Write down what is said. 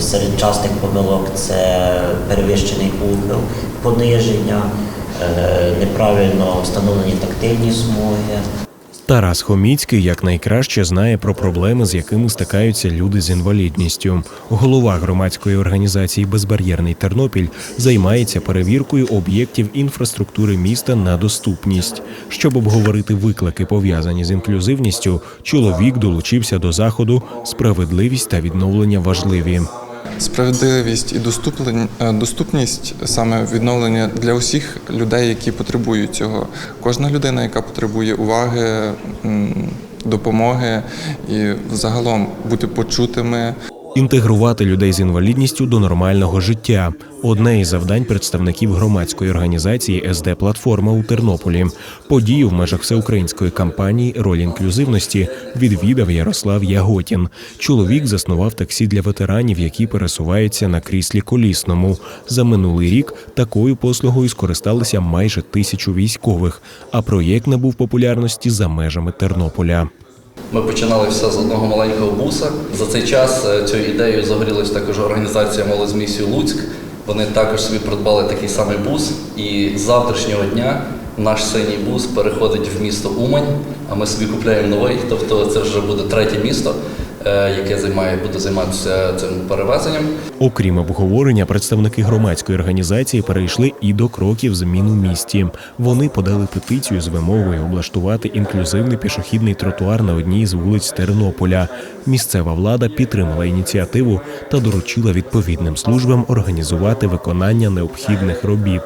Серед частих помилок це перевищений угол, пониження, е, неправильно встановлені тактильні смуги. Тарас Хоміцький якнайкраще знає про проблеми, з якими стикаються люди з інвалідністю. Голова громадської організації Безбар'єрний Тернопіль займається перевіркою об'єктів інфраструктури міста на доступність. Щоб обговорити виклики, пов'язані з інклюзивністю, чоловік долучився до заходу Справедливість та відновлення важливі. Справедливість і е, доступність саме відновлення для усіх людей, які потребують цього. Кожна людина, яка потребує уваги, допомоги і взагалом бути почутими. Інтегрувати людей з інвалідністю до нормального життя одне із завдань представників громадської організації СД Платформа у Тернополі. Подію в межах всеукраїнської кампанії Роль інклюзивності відвідав Ярослав Яготін. Чоловік заснував таксі для ветеранів, які пересуваються на кріслі колісному. За минулий рік такою послугою скористалися майже тисячу військових. А проєкт набув популярності за межами Тернополя. Ми починали все з одного маленького буса. За цей час цю цією ідеєю загорілась також організація Молодь з місію Луцьк. Вони також собі придбали такий самий бус. І з завтрашнього дня наш синій бус переходить в місто Умань, а ми собі купляємо новий. Тобто це вже буде третє місто, е, яке займає, буде займатися цим перевезенням. Окрім обговорення, представники громадської організації перейшли і до кроків змін у місті. Вони подали петицію з вимогою облаштувати інклюзивний пішохідний тротуар на одній з вулиць Тернополя. Місцева влада підтримала ініціативу та доручила відповідним службам організувати виконання необхідних робіт.